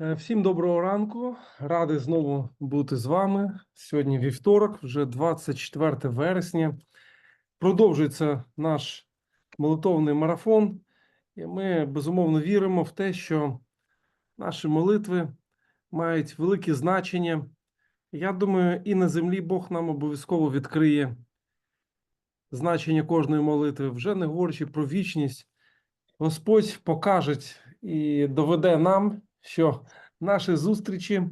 Е, Всім доброго ранку. Радий знову бути з вами. Сьогодні вівторок, вже 24 вересня. Продовжується наш молитовний марафон. І ми безумовно віримо в те, що наші молитви мають велике значення. Я думаю, і на землі Бог нам обов'язково відкриє значення кожної молитви, вже не говорячи про вічність. Господь покаже і доведе нам, що наші зустрічі,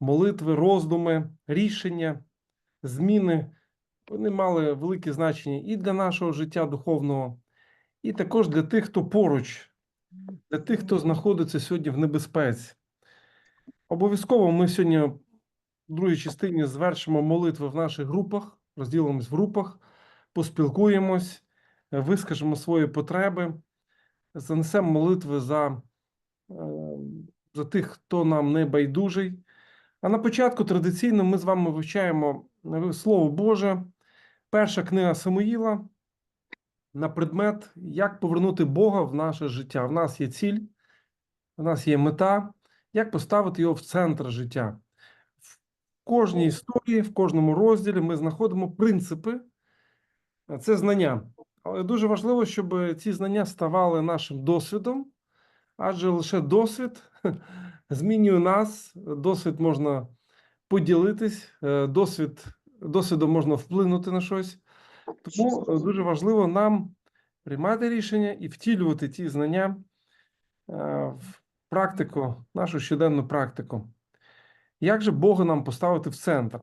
молитви, роздуми, рішення, зміни вони мали велике значення і для нашого життя духовного, і також для тих, хто поруч, для тих, хто знаходиться сьогодні в небезпеці. Обов'язково ми сьогодні в другій частині звершимо молитви в наших групах, розділимось в групах, поспілкуємось, вискажемо свої потреби, занесемо молитви за, е, за тих, хто нам не байдужий. А на початку традиційно ми з вами вивчаємо е, Слово Боже, перша книга Самуїла на предмет, як повернути Бога в наше життя. В нас є ціль, в нас є мета, як поставити його в центр життя. В кожній історії, в кожному розділі ми знаходимо принципи, це знання. Але дуже важливо, щоб ці знання ставали нашим досвідом, адже лише досвід змінює нас, досвід можна поділитись, е, досвід, досвідом можна вплинути на щось. Тому е, дуже важливо нам приймати рішення і втілювати ті знання е, в практику, нашу щоденну практику. Як же Бога нам поставити в центр?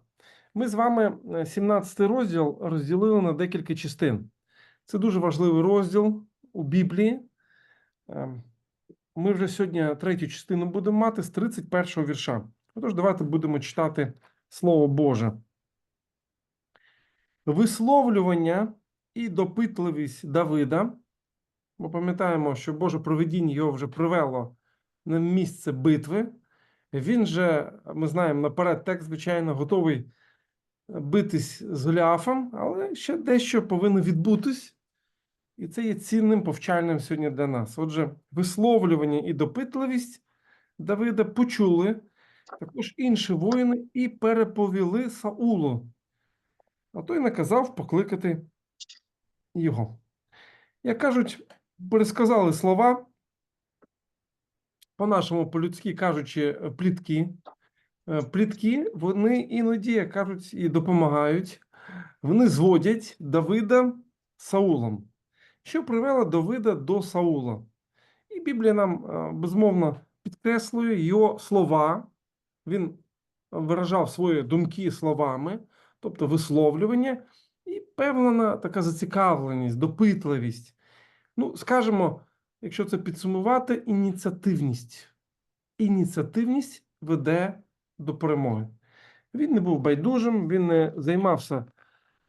Ми з вами е, 17 розділ розділили на декілька частин. Це дуже важливий розділ у Біблії. Ми вже сьогодні третю частину будемо мати з 31-го вірша. Отож, давайте будемо читати Слово Боже. Висловлювання і допитливість Давида. Ми пам'ятаємо, що Боже проведіння його вже привело на місце битви. Він же, ми знаємо наперед, текст, звичайно, готовий битись з Голіафом, але ще дещо повинно відбутись. І це є цінним повчальним сьогодні для нас. Отже, висловлювання і допитливість Давида почули також інші воїни і переповіли Саулу. А той наказав покликати його. Як кажуть, пересказали слова, по-нашому, по-людськи кажучи, плітки. Е, Плітки, вони іноді, як кажуть, і допомагають. Вони зводять Давида Саулом, що привело Давида до Саула. І Біблія нам е, безмовно підкреслює його слова. Він виражав свої думки словами, тобто висловлювання, і певна така зацікавленість, допитливість. Ну, скажімо, якщо це підсумувати, ініціативність. Ініціативність веде до перемоги. Він не був байдужим, він не займався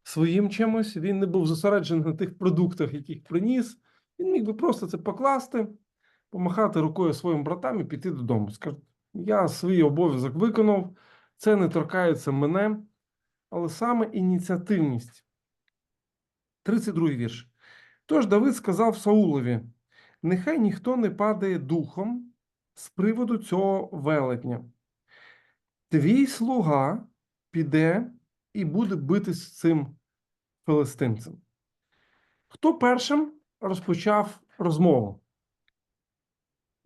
своїм чимось, він не був зосереджений на тих продуктах, яких приніс. Він міг би просто це покласти, помахати рукою своїм братам і піти додому. Сказати, я свій обов'язок виконав, це не торкається мене, але саме ініціативність. 32 вірш. Тож Давид сказав Саулові: нехай ніхто не падає духом з приводу цього велетня. Твій слуга піде і буде битись з цим филистимцем. Хто першим розпочав розмову?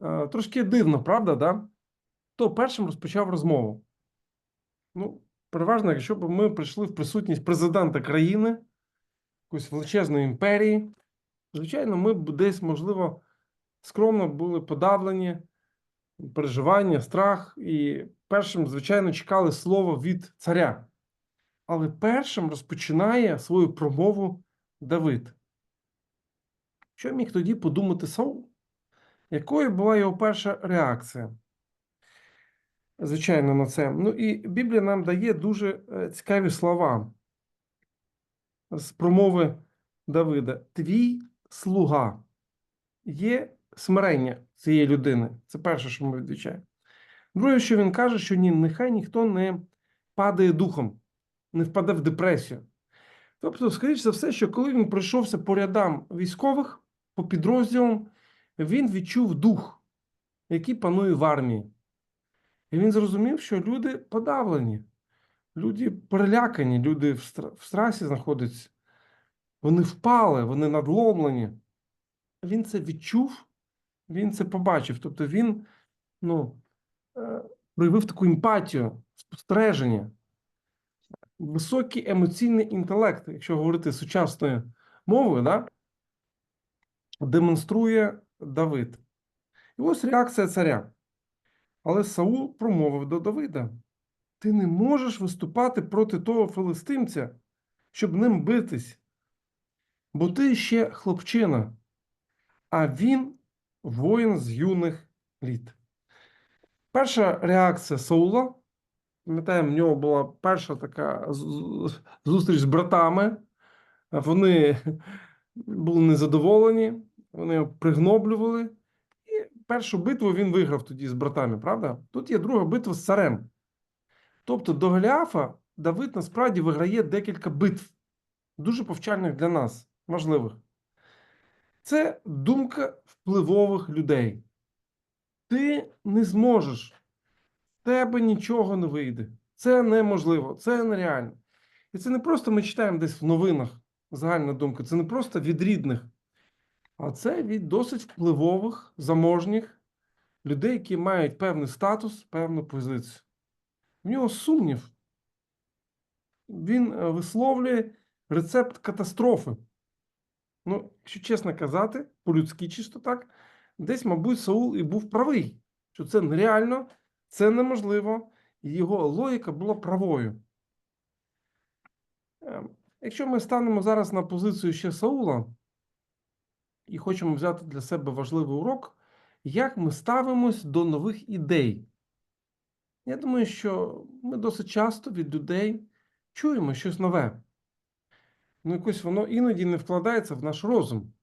Е, Трошки дивно, правда, да? Хто першим розпочав розмову? Ну, переважно, якщо б ми прийшли в присутність президента країни, якоїсь величезної імперії, звичайно, ми б десь, можливо, скромно були подавлені, переживання, страх, і першим, звичайно, чекали слово від царя. Але першим розпочинає свою промову Давид. Що міг тоді подумати Саул? Якою була його перша реакція? Звичайно, на це. Ну і Біблія нам дає дуже е, цікаві слова з промови Давида. Твій слуга є смирення цієї людини. Це перше, що ми відвічаємо. Друге, що він каже, що ні, нехай ніхто не падає духом, не впаде в депресію. Тобто, скоріш за все, що коли він пройшовся по рядам військових, по підрозділам, він відчув дух, який панує в армії. І він зрозумів, що люди подавлені, люди перелякані, люди в, стра- в страсі знаходяться. Вони впали, вони надломлені. Він це відчув, він це побачив. Тобто він ну, е, проявив таку емпатію, спостереження, високий емоційний інтелект, якщо говорити сучасною мовою, да, демонструє Давид. І ось реакція царя. Але Саул промовив до Давида: Ти не можеш виступати проти того филистимця, щоб ним битись, бо ти ще хлопчина, а він воїн з юних літ. Перша реакція Саула, пам'ятаємо, в нього була перша така зустріч з братами. Вони були незадоволені, вони його пригноблювали. І першу битву він виграв тоді з братами, правда? Тут є друга битва з царем. Тобто до Голіафа Давид насправді виграє декілька битв, дуже повчальних для нас, важливих. Це думка впливових людей. Ти не зможеш, тебе нічого не вийде. Це неможливо, це нереально. І це не просто ми читаємо десь в новинах загальна думка, це не просто від рідних, а це від досить впливових, заможніх людей, які мають певний статус, певну позицію. В нього сумнів. Він е, висловлює рецепт катастрофи. Ну, якщо чесно казати, по-людськи чисто так, десь, мабуть, Саул і був правий, що це нереально, це неможливо, його логіка була правою. Ем, Якщо ми станемо зараз на позицію ще Саула і хочемо взяти для себе важливий урок, як ми ставимось до нових ідей. Я думаю, що ми досить часто від людей чуємо щось нове. Ну, якось воно іноді не вкладається в наш розум.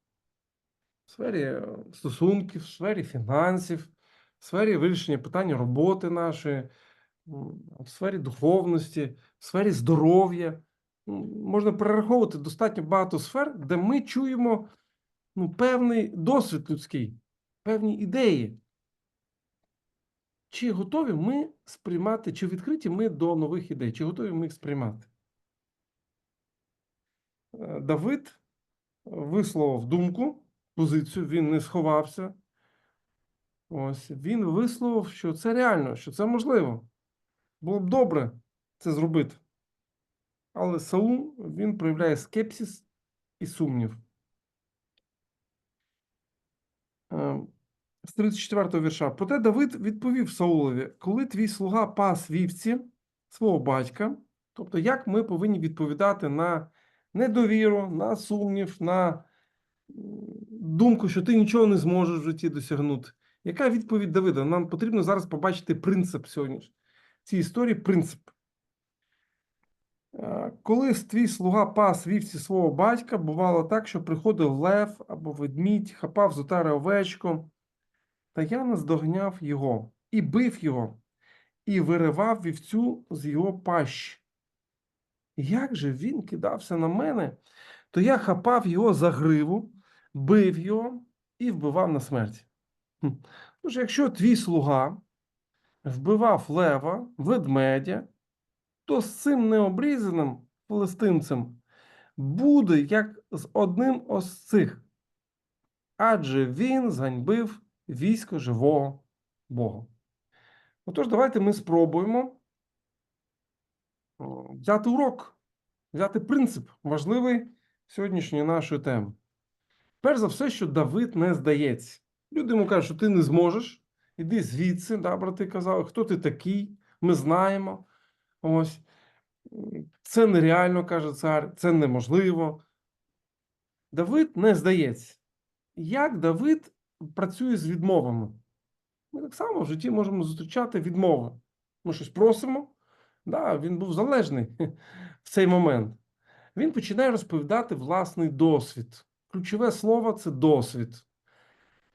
В сфері е, стосунків, в сфері фінансів, в сфері вирішення питань роботи нашої, в сфері духовності, в сфері здоров'я. Можна перераховувати достатньо багато сфер, де ми чуємо ну, певний досвід людський, певні ідеї. Чи готові ми сприймати, чи відкриті ми до нових ідей, чи готові ми їх сприймати? Е, Давид висловив думку, позицію, він не сховався. Ось він висловив, що це реально, що це можливо. Було б добре це зробити. Але Саул він проявляє скепсис і сумнів. Е, З 34-го вірша. Проте Давид відповів Саулові: коли твій слуга пас вівці свого батька, тобто, як ми повинні відповідати на недовіру, на сумнів, на думку, що ти нічого не зможеш в житті досягнути. Яка відповідь Давида? Нам потрібно зараз побачити принцип сьогодні. Цій історії принцип. Е, Коли твій слуга пас вівці свого батька, бувало так, що приходив лев або ведмідь, хапав з отари та я наздогняв його і бив його, і виривав вівцю з його пащі. Як же він кидався на мене, то я хапав його за гриву, бив його і вбивав на смерть. Тож, якщо твій слуга вбивав лева, ведмедя, то з цим необрізаним филистимцем буде як з одним ось цих, адже він зганьбив військо живого Бога. Отож, давайте ми спробуємо взяти урок, взяти принцип, важливий сьогоднішньої нашої теми. Перш за все, що Давид не здається. Люди йому кажуть, що ти не зможеш, іди звідси, да, брати казали, хто ти такий, ми знаємо. Ось. Це нереально, каже цар, це неможливо. Давид не здається. Як Давид працює з відмовами? Ми так само в житті можемо зустрічати відмови. Ми щось просимо. Да, він був залежний в цей момент. Він починає розповідати власний досвід. Ключове слово це досвід.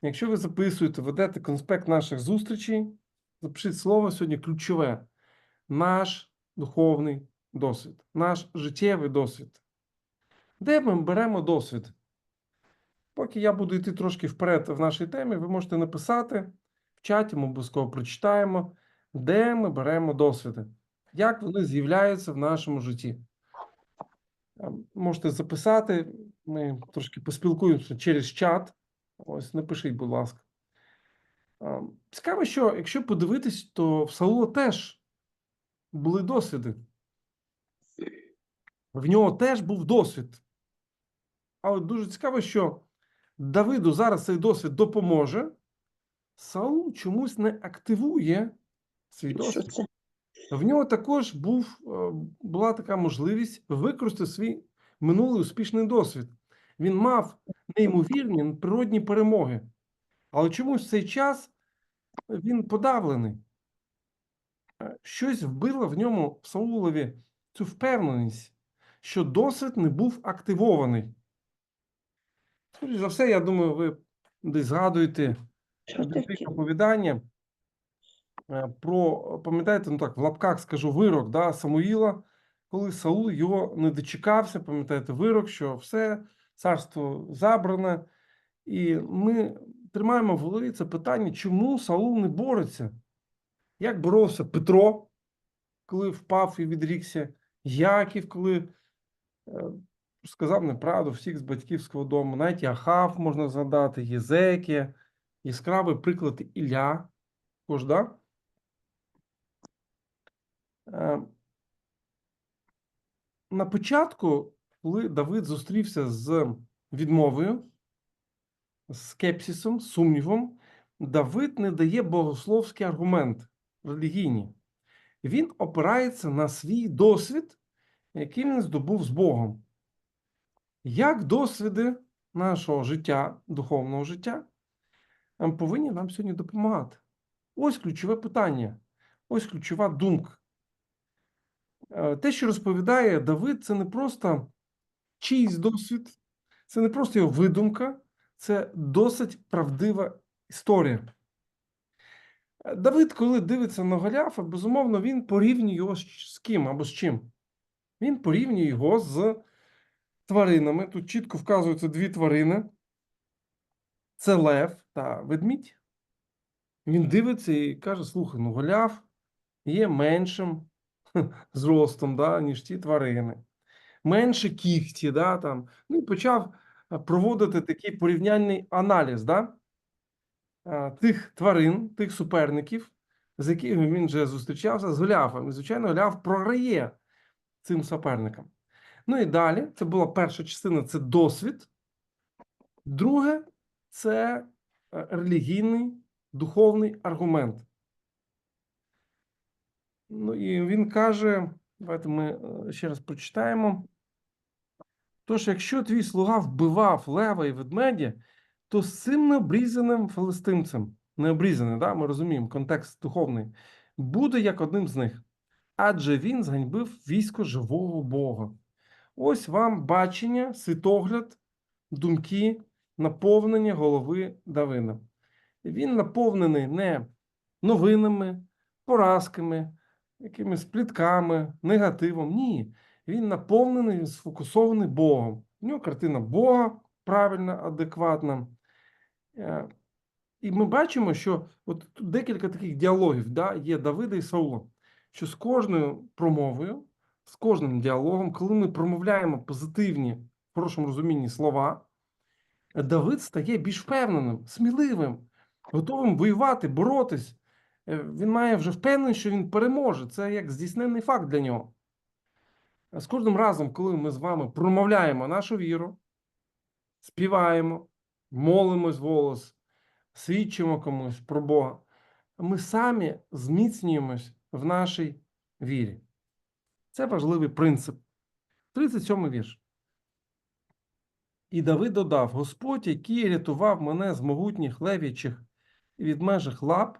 Якщо ви записуєте, ведете конспект наших зустрічей, запишіть слово сьогодні ключове. Наш духовний досвід, наш життєвий досвід. Де ми беремо досвід? Поки я буду йти трошки вперед в нашій темі, ви можете написати в чаті, ми обов'язково прочитаємо, де ми беремо досвіди, як вони з'являються в нашому житті. Е, Можете записати, ми трошки поспілкуємося через чат. Ось напишіть, будь ласка. Е, Цікаво, що якщо подивитись, то в Саула теж були досвіди. В нього теж був досвід. Але дуже цікаво, що Давиду зараз цей досвід допоможе. Саул чомусь не активує свій досвід. В нього також був, е, була така можливість використати свій минулий успішний досвід. Він мав неймовірні природні перемоги. Але чомусь в цей час він подавлений. Е, Щось вбило в ньому в Саулові цю впевненість, що досвід не був активований. Скоріше за все, я думаю, ви десь згадуєте оповідання е, про, пам'ятаєте, ну так, в лапках скажу вирок да, Самуїла, коли Саул його не дочекався, пам'ятаєте, вирок, що все, царство забране. І ми тримаємо в голові це питання, чому Саул не бореться? Як боровся Петро, коли впав і відрікся, Яків, коли е, сказав неправду всіх з батьківського дому, навіть Ахав можна згадати, Єзекія, яскравий приклад Ілля. Також, да? Е, На початку, коли Давид зустрівся з відмовою, скепсисом, сумнівом, Давид не дає богословський аргумент релігійні. Він опирається на свій досвід, який він здобув з Богом. Як досвіди нашого життя, духовного життя, е, повинні нам сьогодні допомагати? Ось ключове питання, ось ключова думка. Е, Те, що розповідає Давид, це не просто чийсь досвід, це не просто його видумка, це досить правдива історія. Давид, коли дивиться на Голіафа, безумовно, він порівнює його з ким або з чим. Він порівнює його з тваринами. Тут чітко вказуються дві тварини: це лев та ведмідь. Він дивиться і каже: слухай, ну Голіаф є меншим зростом, да, ніж ті тварини. Менше кігті, да, там. Ну і почав е, проводити такий порівняльний аналіз, да, е, тих тварин, тих суперників, з якими він вже зустрічався з Голіафом. І, звичайно, Голіаф програє цим суперникам. Ну і далі, це була перша частина, це досвід. Друге, це е, релігійний, духовний аргумент. Ну і він каже, давайте ми ще раз прочитаємо. Тож, якщо твій слуга вбивав лева і ведмедя, то з цим необрізаним филистимцем, необрізаний, да, ми розуміємо, контекст духовний, буде як одним з них. Адже він зганьбив військо живого Бога. Ось вам бачення, світогляд, думки, наповнення голови Давида. Він наповнений не новинами, поразками, якимись плітками, негативом. Ні. Він наповнений, він сфокусований Богом. У нього картина Бога правильна, адекватна. Е, І ми бачимо, що от тут декілька таких діалогів да, є Давида і Саула, що з кожною промовою, з кожним діалогом, коли ми промовляємо позитивні, в хорошому розумінні слова, Давид стає більш впевненим, сміливим, готовим воювати, боротись. Е, Він має вже впевненість, що він переможе. Це як здійснений факт для нього. З кожним разом, коли ми з вами промовляємо нашу віру, співаємо, молимось голос, свідчимо комусь про Бога, ми самі зміцнюємось в нашій вірі. Це важливий принцип. 37 вірш. І Давид додав: Господь, який рятував мене з могутніх левічих від межих лап,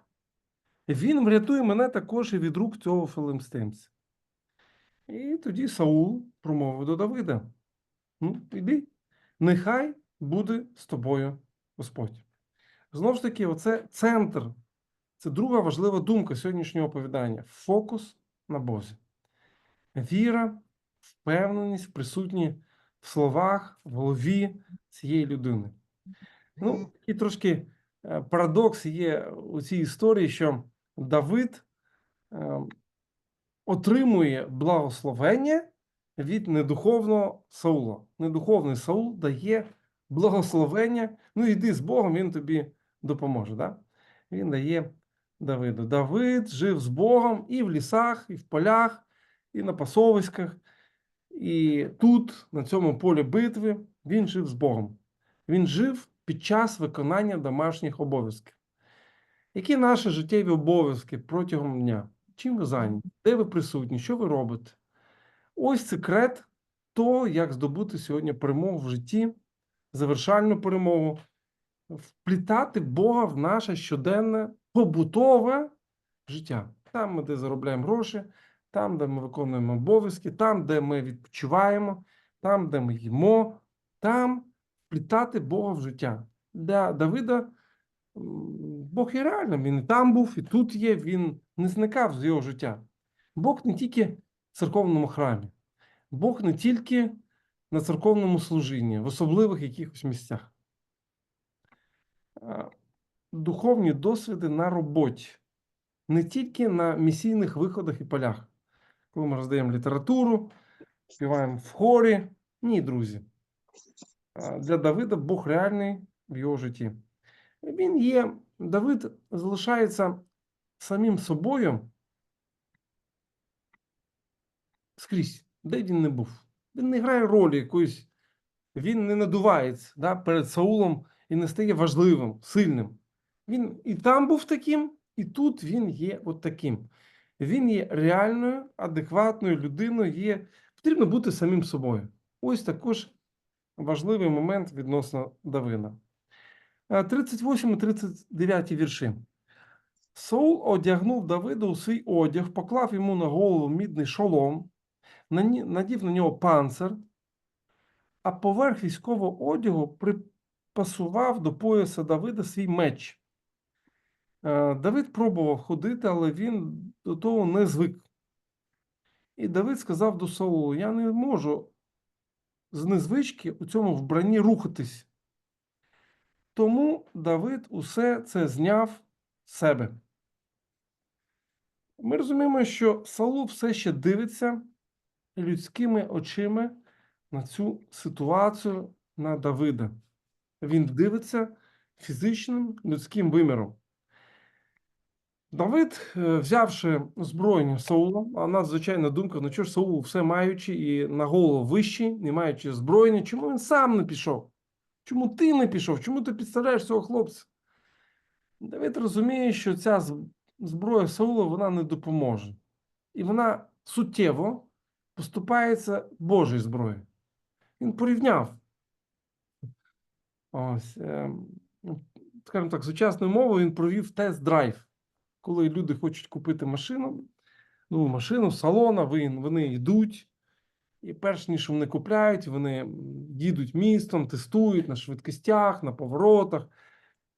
він врятує мене також і від рук цього филимстимця. І тоді Саул промовив до Давида: Ну, іди, нехай буде з тобою Господь. Знову ж таки, оце центр, це друга важлива думка сьогоднішнього оповідання: фокус на Бозі. Віра, впевненість присутні в словах, в голові цієї людини. Ну, такий трошки е, парадокс є у цій історії, що Давид е, отримує благословення від недуховного Саула. Недуховний Саул дає благословення. Ну, йди з Богом, він тобі допоможе. Да? Він дає Давиду. Давид жив з Богом і в лісах, і в полях, і на пасовиськах. І тут, на цьому полі битви, він жив з Богом. Він жив під час виконання домашніх обов'язків. Які наші життєві обов'язки протягом дня? Чим ви зайняті? Де ви присутні? Що ви робите? Ось секрет того, як здобути сьогодні перемогу в житті, завершальну перемогу, вплітати Бога в наше щоденне побутове життя. Там, ми, де заробляємо гроші, там, де ми виконуємо обов'язки, там, де ми відпочиваємо, там, де ми їмо, там вплітати Бога в життя. Для Давида Бог є реальним. Він і там був, і тут є, він не зникав з його життя. Бог не тільки в церковному храмі, Бог не тільки на церковному служінні, в особливих якихось місцях. Духовні досвіди на роботі, не тільки на місійних виходах і полях, коли ми роздаємо літературу, співаємо в хорі. Ні, друзі. Для Давида Бог реальний в його житті. Він є, Давид залишається самим собою скрізь, де він не був. Він не грає ролі якоїсь, він не надувається да, перед Саулом і не стає важливим, сильним. Він і там був таким, і тут він є от таким. Він є реальною, адекватною людиною, є, потрібно бути самим собою. Ось також важливий момент відносно Давина. Е, 38 і 39 вірші. Саул одягнув Давида у свій одяг, поклав йому на голову мідний шолом, надів на нього панцир, а поверх військового одягу припасував до пояса Давида свій меч. Е, Давид пробував ходити, але він до того не звик. І Давид сказав до Саулу: Я не можу з незвички у цьому вбранні рухатись. Тому Давид усе це зняв з себе. Ми розуміємо, що Саул все ще дивиться людськими очима на цю ситуацію на Давида. Він дивиться фізичним людським виміром. Давид, е, взявши озброєння Саула, а нас звичайна думка, ну чого ж Саул все маючи і на голову вищий, не маючи озброєння, чому він сам не пішов? Чому ти не пішов? Чому ти підставляєш цього хлопця? Давид розуміє, що ця зброя Саула вона не допоможе. І вона суттєво поступається Божою зброєю. Він порівняв. Ось, ем, ну, скажімо так, сучасною мовою він провів тест-драйв. Коли люди хочуть купити машину, нову машину салона, вони йдуть. І перш ніж вони купляють, вони їдуть містом, тестують на швидкостях, на поворотах,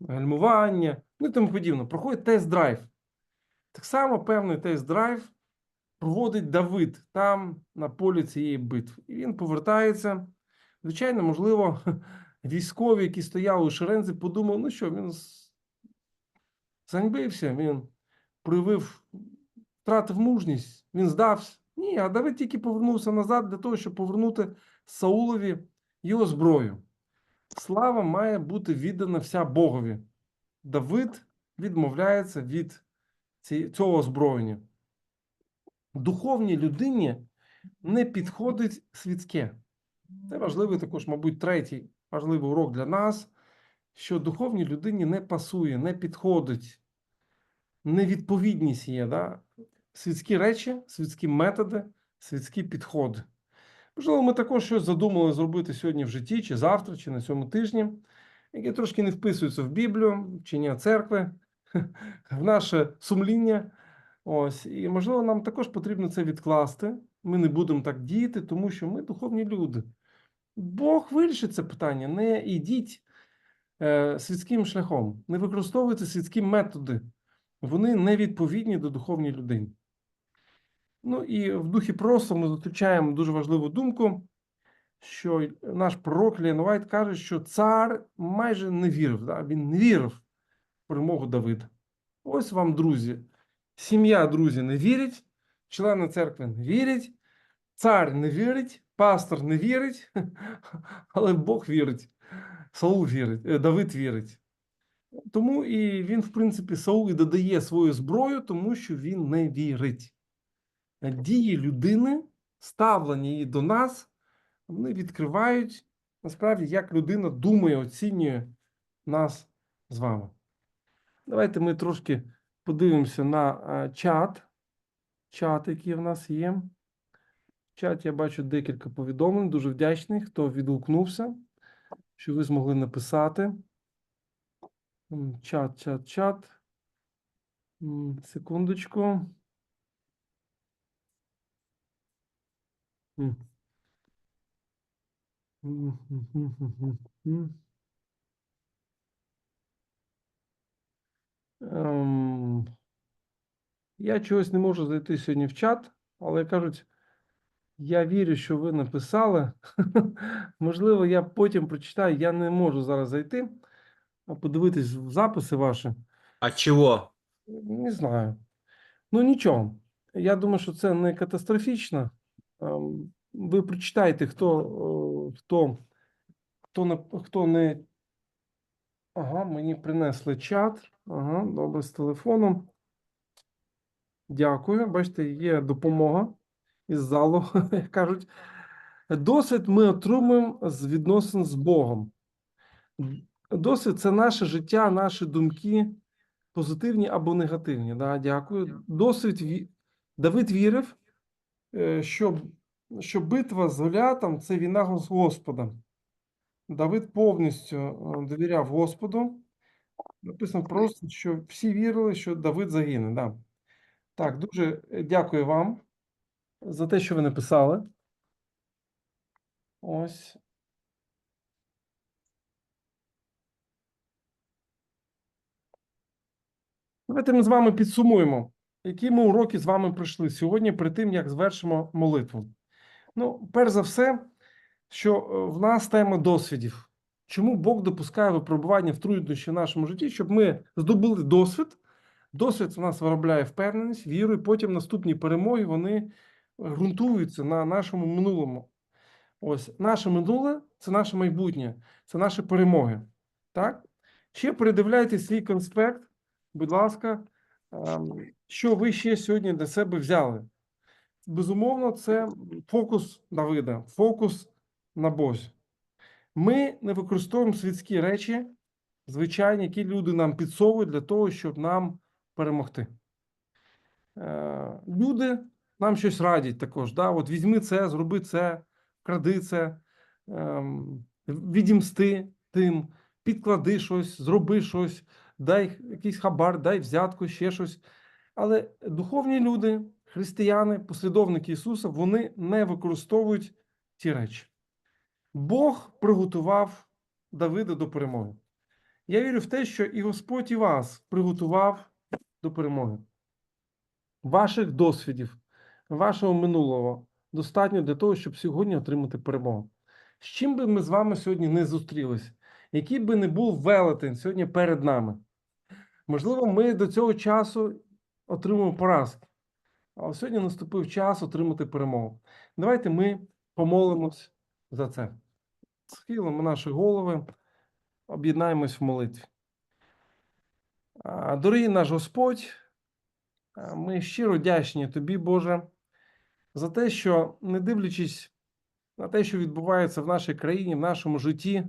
гальмування, ну і тому подібне. Проходить тест-драйв. Так само певний тест-драйв проводить Давид там, на полі цієї битви. І він повертається. Звичайно, можливо, військові, які стояли у шерензі, подумали, ну що, він заньбився, він проявив, втратив мужність, він здався. Ні, а Давид тільки повернувся назад для того, щоб повернути Саулові його зброю. Слава має бути віддана вся Богові. Давид відмовляється від цього озброєння. Духовній людині не підходить світське. Це важливий також, мабуть, третій важливий урок для нас, що духовній людині не пасує, не підходить, невідповідність є. Да? Світські речі, світські методи, світські підходи. Можливо, ми також щось задумали зробити сьогодні в житті, чи завтра, чи на цьому тижні, яке трошки не вписується в Біблію, вчення церкви, в наше сумління. Ось, і можливо, нам також потрібно це відкласти. Ми не будемо так діяти, тому що ми духовні люди. Бог вирішить це питання. Не йдіть е, світським шляхом, не використовуйте світські методи. Вони не відповідні до духовній людині. Ну і в духі просто ми зустрічаємо дуже важливу думку, що наш пророк Лен Вайт каже, що цар майже не вірив. Да? Він не вірив в перемогу Давида. Ось вам, друзі, Сім'я, друзі, не вірить, члени церкви не вірять, цар не вірить, пастор не вірить, але Бог вірить. Саул вірить, е, Давид вірить. Тому і він, в принципі, Саул і додає свою зброю, тому що він не вірить. Дії людини, ставлення її до нас, вони відкривають насправді, як людина думає, оцінює нас з вами. Давайте ми трошки подивимося на е, чат. Чат, який в нас є. В чаті я бачу декілька повідомлень. Дуже вдячний, хто відгукнувся, що ви змогли написати. Чат, чат, чат. Секундочку. Ем, Я чогось не можу зайти сьогодні в чат, але кажуть, я вірю, що ви написали. Можливо, я потім прочитаю. Я не можу зараз зайти, а подивитись в записи ваші. А чего? Не знаю. Ну нічого. Я думаю, що це не катастрофічно. Ем, Ви прочитайте, хто, е, хто, хто не, хто не. Ага, мені принесли чат. Ага, добре, з телефоном. Дякую. Бачите, є допомога із залу, як кажуть. Досвід ми отримуємо з відносин з Богом. Досвід це наше життя, наші думки, позитивні або негативні. Да, дякую. Досвід Давид вірив, що, що битва з Голіатом – це війна з Господом. Давид повністю е, довіряв Господу. Написано просто, що всі вірили, що Давид загине. Да. Так, дуже е, дякую вам за те, що ви написали. Ось. Давайте ми з вами підсумуємо, які ми уроки з вами пройшли сьогодні, перед тим, як звершимо молитву. Ну, перш за все, що е, в нас тема досвідів. Чому Бог допускає випробування в труднощі в нашому житті, щоб ми здобули досвід. Досвід у нас виробляє впевненість, віру, і потім наступні перемоги вони ґрунтуються на нашому минулому. Ось наше минуле це наше майбутнє, це наші перемоги. Так? Ще передивляйте свій конспект, будь ласка, ем, що ви ще сьогодні для себе взяли. Безумовно, це фокус Давида, фокус на Бозі. Ми не використовуємо світські речі, звичайні, які люди нам підсовують для того, щоб нам перемогти. Е, Люди нам щось радять також. Да? От візьми це, зроби це, кради це, ем, відімсти тим, підклади щось, зроби щось, дай якийсь хабар, дай взятку, ще щось. Але духовні люди, християни, послідовники Ісуса, вони не використовують ті речі. Бог приготував Давида до перемоги. Я вірю в те, що і Господь і вас приготував до перемоги. Ваших досвідів, вашого минулого достатньо для того, щоб сьогодні отримати перемогу. З чим би ми з вами сьогодні не зустрілися, який би не був велетень сьогодні перед нами. Можливо, ми до цього часу отримуємо поразки, але сьогодні наступив час отримати перемогу. Давайте ми помолимось за це. Схилимо наші голови, об'єднаємось в молитві. Дорогий наш Господь, ми щиро вдячні Тобі, Боже, за те, що не дивлячись на те, що відбувається в нашій країні, в нашому житті, е,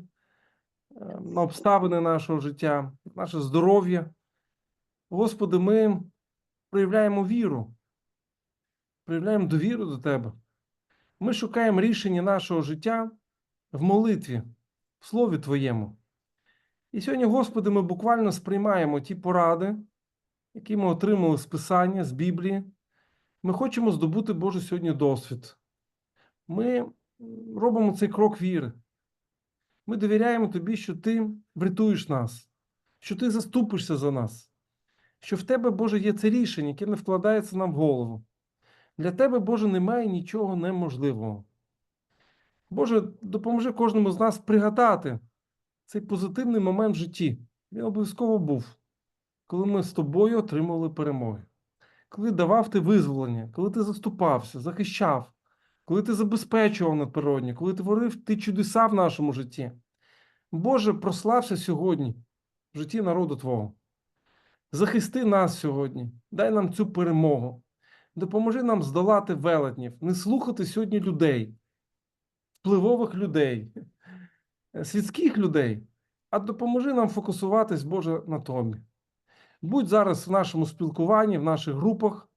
на обставини нашого життя, наше здоров'я, Господи, ми проявляємо віру, проявляємо довіру до Тебе. Ми шукаємо рішення нашого життя в молитві, в Слові Твоєму. І сьогодні, Господи, ми буквально сприймаємо ті поради, які ми отримали з Писання, з Біблії. Ми хочемо здобути Боже сьогодні досвід. Ми робимо цей крок віри. Ми довіряємо Тобі, що Ти врятуєш нас, що Ти заступишся за нас, що в Тебе, Боже, є це рішення, яке не вкладається нам в голову. Для Тебе, Боже, немає нічого неможливого. Боже, допоможи кожному з нас пригадати цей позитивний момент в житті. Він обов'язково був, коли ми з тобою отримували перемоги. коли давав ти визволення, коли ти заступався, захищав, коли ти забезпечував надприродні, коли творив ти чудеса в нашому житті. Боже, прослався сьогодні в житті народу Твого. Захисти нас сьогодні, дай нам цю перемогу. Допоможи нам здолати велетнів, не слухати сьогодні людей, впливових людей, світських людей, а допоможи нам фокусуватись, Боже, на Тобі. Будь зараз в нашому спілкуванні, в наших групах,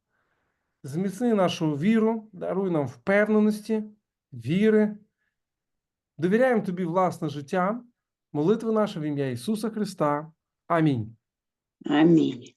зміцни нашу віру, даруй нам впевненості, віри. Довіряємо Тобі власне життя, молитви наші в ім'я Ісуса Христа. Амінь. Амінь.